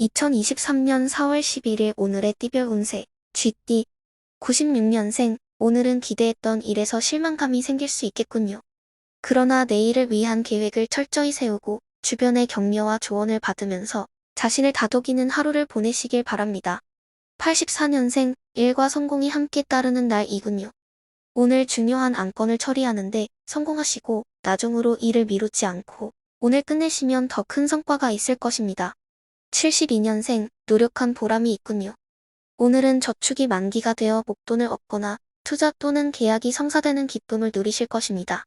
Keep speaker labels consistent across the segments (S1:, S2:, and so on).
S1: 2023년 4월 11일 오늘의 띠별 운세 쥐띠 96년생 오늘은 기대했던 일에서 실망감이 생길 수 있겠군요. 그러나 내일을 위한 계획을 철저히 세우고 주변의 격려와 조언을 받으면서 자신을 다독이는 하루를 보내시길 바랍니다. 84년생 일과 성공이 함께 따르는 날이군요. 오늘 중요한 안건을 처리하는데 성공하시고 나중으로 일을 미루지 않고 오늘 끝내시면 더 큰 성과가 있을 것입니다. 72년생 노력한 보람이 있군요. 오늘은 저축이 만기가 되어 목돈을 얻거나 투자 또는 계약이 성사되는 기쁨을 누리실 것입니다.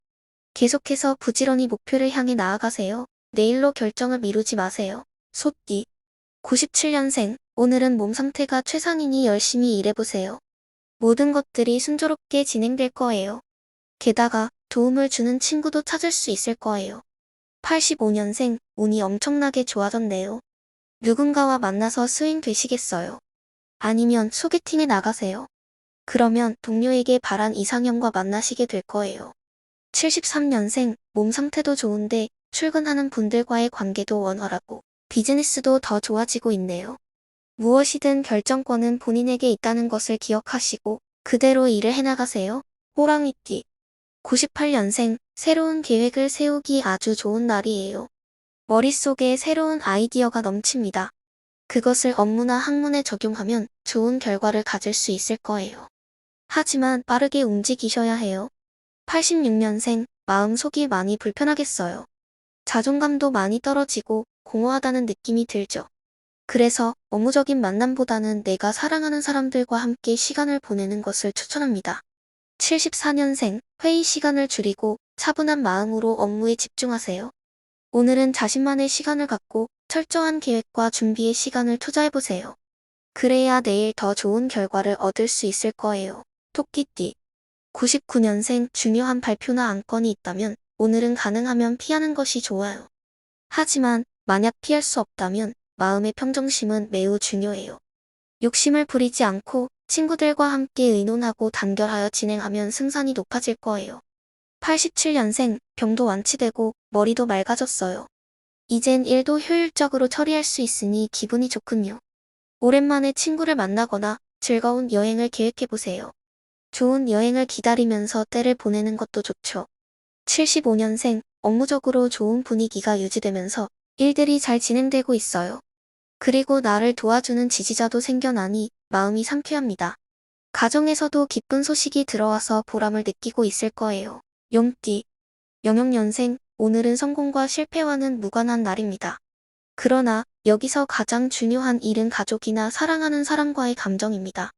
S1: 계속해서 부지런히 목표를 향해 나아가세요. 내일로 결정을 미루지 마세요. 소띠 97년생 오늘은 몸 상태가 최상이니 열심히 일해보세요. 모든 것들이 순조롭게 진행될 거예요. 게다가 도움을 주는 친구도 찾을 수 있을 거예요. 85년생 운이 엄청나게 좋아졌네요. 누군가와 만나서 스윙 되시겠어요? 아니면 소개팅에 나가세요? 그러면 동료에게 바란 이상형과 만나시게 될 거예요. 73년생 몸 상태도 좋은데 출근하는 분들과의 관계도 원활하고 비즈니스도 더 좋아지고 있네요. 무엇이든 결정권은 본인에게 있다는 것을 기억하시고 그대로 일을 해나가세요. 호랑이띠 98년생 새로운 계획을 세우기 아주 좋은 날이에요. 머릿속에 새로운 아이디어가 넘칩니다. 그것을 업무나 학문에 적용하면 좋은 결과를 가질 수 있을 거예요. 하지만 빠르게 움직이셔야 해요. 86년생 마음속이 많이 불편하겠어요. 자존감도 많이 떨어지고 공허하다는 느낌이 들죠. 그래서 업무적인 만남보다는 내가 사랑하는 사람들과 함께 시간을 보내는 것을 추천합니다. 74년생 회의 시간을 줄이고 차분한 마음으로 업무에 집중하세요. 오늘은 자신만의 시간을 갖고 철저한 계획과 준비의 시간을 투자해보세요. 그래야 내일 더 좋은 결과를 얻을 수 있을 거예요. 토끼띠 99년생 중요한 발표나 안건이 있다면 오늘은 가능하면 피하는 것이 좋아요. 하지만 만약 피할 수 없다면 마음의 평정심은 매우 중요해요. 욕심을 부리지 않고 친구들과 함께 의논하고 단결하여 진행하면 승산이 높아질 거예요. 87년생 병도 완치되고 머리도 맑아졌어요. 이젠 일도 효율적으로 처리할 수 있으니 기분이 좋군요. 오랜만에 친구를 만나거나 즐거운 여행을 계획해보세요. 좋은 여행을 기다리면서 때를 보내는 것도 좋죠. 75년생 업무적으로 좋은 분위기가 유지되면서 일들이 잘 진행되고 있어요. 그리고 나를 도와주는 지지자도 생겨나니 마음이 상쾌합니다. 가정에서도 기쁜 소식이 들어와서 보람을 느끼고 있을 거예요. 용띠 영영년생 오늘은 성공과 실패와는 무관한 날입니다. 그러나 여기서 가장 중요한 일은 가족이나 사랑하는 사람과의 감정입니다.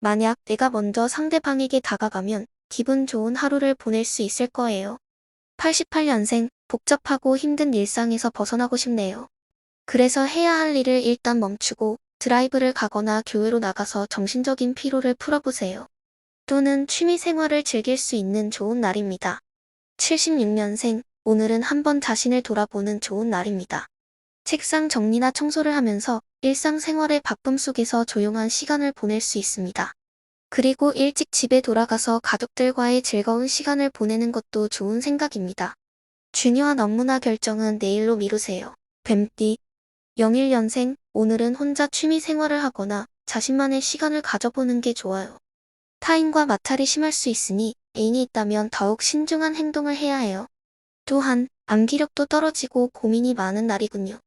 S1: 만약 내가 먼저 상대방에게 다가가면 기분 좋은 하루를 보낼 수 있을 거예요. 88년생 복잡하고 힘든 일상에서 벗어나고 싶네요. 그래서 해야 할 일을 일단 멈추고 드라이브를 가거나 교회로 나가서 정신적인 피로를 풀어보세요. 또는 취미 생활을 즐길 수 있는 좋은 날입니다. 76년생 오늘은 한번 자신을 돌아보는 좋은 날입니다. 책상 정리나 청소를 하면서 일상생활의 바쁨 속에서 조용한 시간을 보낼 수 있습니다. 그리고 일찍 집에 돌아가서 가족들과의 즐거운 시간을 보내는 것도 좋은 생각입니다. 중요한 업무나 결정은 내일로 미루세요. 뱀띠 01년생 오늘은 혼자 취미 생활을 하거나 자신만의 시간을 가져보는 게 좋아요. 타인과 마찰이 심할 수 있으니 애인이 있다면 더욱 신중한 행동을 해야 해요. 또한 암기력도 떨어지고 고민이 많은 날이군요.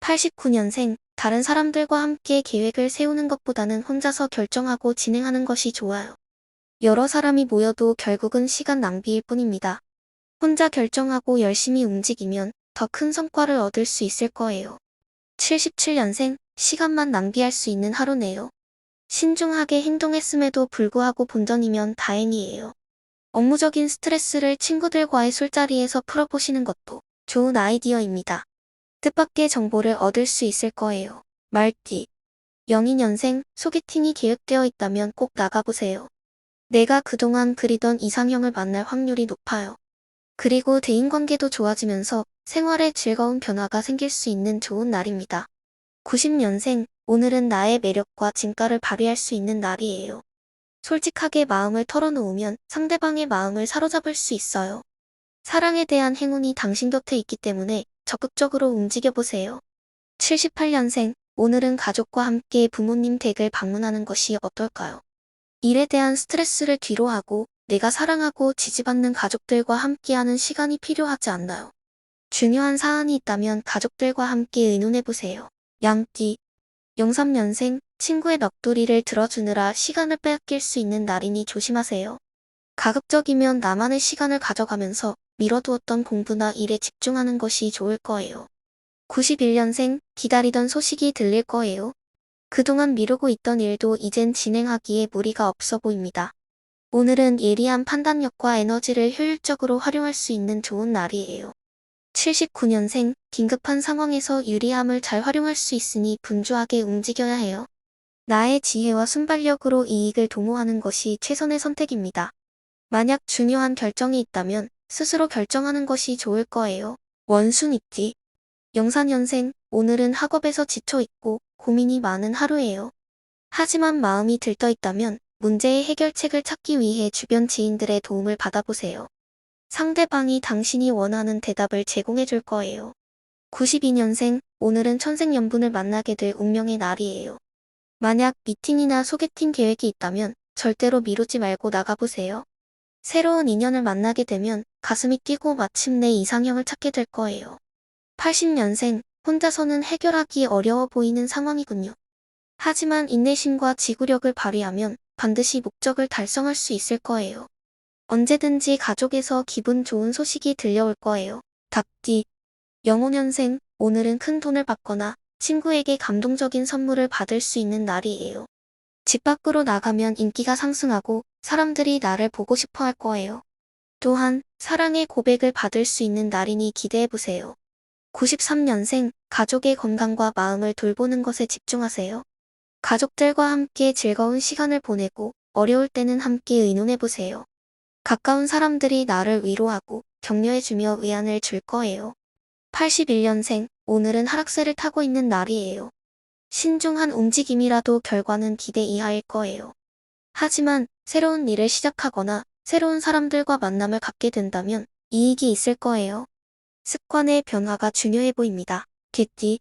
S1: 89년생 다른 사람들과 함께 계획을 세우는 것보다는 혼자서 결정하고 진행하는 것이 좋아요. 여러 사람이 모여도 결국은 시간 낭비일 뿐입니다. 혼자 결정하고 열심히 움직이면 더 큰 성과를 얻을 수 있을 거예요. 77년생 시간만 낭비할 수 있는 하루네요. 신중하게 행동했음에도 불구하고 본전이면 다행이에요. 업무적인 스트레스를 친구들과의 술자리에서 풀어보시는 것도 좋은 아이디어입니다. 뜻밖의 정보를 얻을 수 있을 거예요. 말띠 02년생 소개팅이 계획되어 있다면 꼭 나가보세요. 내가 그동안 그리던 이상형을 만날 확률이 높아요. 그리고 대인관계도 좋아지면서 생활에 즐거운 변화가 생길 수 있는 좋은 날입니다. 90년생 오늘은 나의 매력과 진가를 발휘할 수 있는 날이에요. 솔직하게 마음을 털어놓으면 상대방의 마음을 사로잡을 수 있어요. 사랑에 대한 행운이 당신 곁에 있기 때문에 적극적으로 움직여보세요. 78년생 오늘은 가족과 함께 부모님 댁을 방문하는 것이 어떨까요? 일에 대한 스트레스를 뒤로하고 내가 사랑하고 지지받는 가족들과 함께하는 시간이 필요하지 않나요? 중요한 사안이 있다면 가족들과 함께 의논해보세요. 양띠 03년생 친구의 넋두리를 들어주느라 시간을 빼앗길 수 있는 날이니 조심하세요. 가급적이면 나만의 시간을 가져가면서 미뤄두었던 공부나 일에 집중하는 것이 좋을 거예요. 91년생 기다리던 소식이 들릴 거예요. 그동안 미루고 있던 일도 이젠 진행하기에 무리가 없어 보입니다. 오늘은 예리한 판단력과 에너지를 효율적으로 활용할 수 있는 좋은 날이에요. 79년생 긴급한 상황에서 유리함을 잘 활용할 수 있으니 분주하게 움직여야 해요. 나의 지혜와 순발력으로 이익을 도모하는 것이 최선의 선택입니다. 만약 중요한 결정이 있다면 스스로 결정하는 것이 좋을 거예요. 원순이띠. 영사년생, 오늘은 학업에서 지쳐있고 고민이 많은 하루예요. 하지만 마음이 들떠있다면 문제의 해결책을 찾기 위해 주변 지인들의 도움을 받아보세요. 상대방이 당신이 원하는 대답을 제공해 줄 거예요. 92년생, 오늘은 천생연분을 만나게 될 운명의 날이에요. 만약 미팅이나 소개팅 계획이 있다면 절대로 미루지 말고 나가보세요. 새로운 인연을 만나게 되면 가슴이 뛰고 마침내 이상형을 찾게 될 거예요. 80년생, 혼자서는 해결하기 어려워 보이는 상황이군요. 하지만 인내심과 지구력을 발휘하면 반드시 목적을 달성할 수 있을 거예요. 언제든지 가족에서 기분 좋은 소식이 들려올 거예요. 답디. 영호년생, 오늘은 큰 돈을 받거나 친구에게 감동적인 선물을 받을 수 있는 날이에요. 집 밖으로 나가면 인기가 상승하고 사람들이 나를 보고 싶어 할 거예요. 또한 사랑의 고백을 받을 수 있는 날이니 기대해보세요. 93년생, 가족의 건강과 마음을 돌보는 것에 집중하세요. 가족들과 함께 즐거운 시간을 보내고 어려울 때는 함께 의논해보세요. 가까운 사람들이 나를 위로하고 격려해주며 위안을 줄 거예요. 81년생, 오늘은 하락세를 타고 있는 날이에요. 신중한 움직임이라도 결과는 기대 이하일 거예요. 하지만 새로운 일을 시작하거나 새로운 사람들과 만남을 갖게 된다면 이익이 있을 거예요. 습관의 변화가 중요해 보입니다. 개띠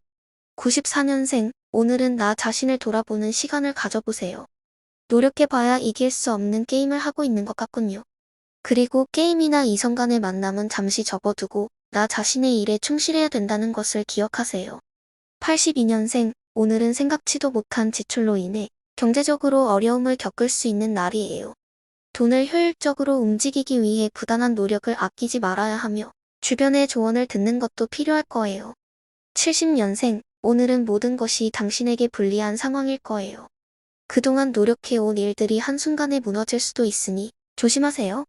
S1: 94년생 오늘은 나 자신을 돌아보는 시간을 가져보세요. 노력해봐야 이길 수 없는 게임을 하고 있는 것 같군요. 그리고 게임이나 이성 간의 만남은 잠시 접어두고 나 자신의 일에 충실해야 된다는 것을 기억하세요. 82년생 오늘은 생각지도 못한 지출로 인해 경제적으로 어려움을 겪을 수 있는 날이에요. 돈을 효율적으로 움직이기 위해 부단한 노력을 아끼지 말아야 하며 주변의 조언을 듣는 것도 필요할 거예요. 70년생, 오늘은 모든 것이 당신에게 불리한 상황일 거예요. 그동안 노력해온 일들이 한순간에 무너질 수도 있으니 조심하세요.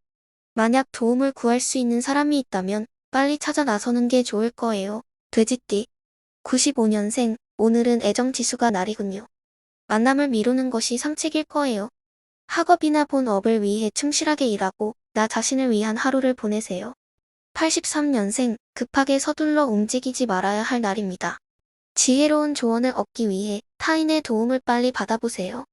S1: 만약 도움을 구할 수 있는 사람이 있다면 빨리 찾아 나서는 게 좋을 거예요. 돼지띠. 95년생, 오늘은 애정지수가 날이군요. 만남을 미루는 것이 상책일 거예요. 학업이나 본업을 위해 충실하게 일하고 나 자신을 위한 하루를 보내세요. 83년생 급하게 서둘러 움직이지 말아야 할 날입니다. 지혜로운 조언을 얻기 위해 타인의 도움을 빨리 받아보세요.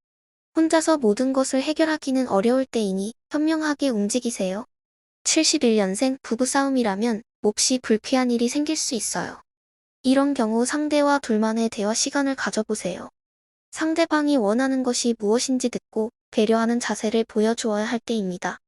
S1: 혼자서 모든 것을 해결하기는 어려울 때이니 현명하게 움직이세요. 71년생 부부싸움이라면 몹시 불쾌한 일이 생길 수 있어요. 이런 경우 상대와 둘만의 대화 시간을 가져보세요. 상대방이 원하는 것이 무엇인지 듣고 배려하는 자세를 보여주어야 할 때입니다.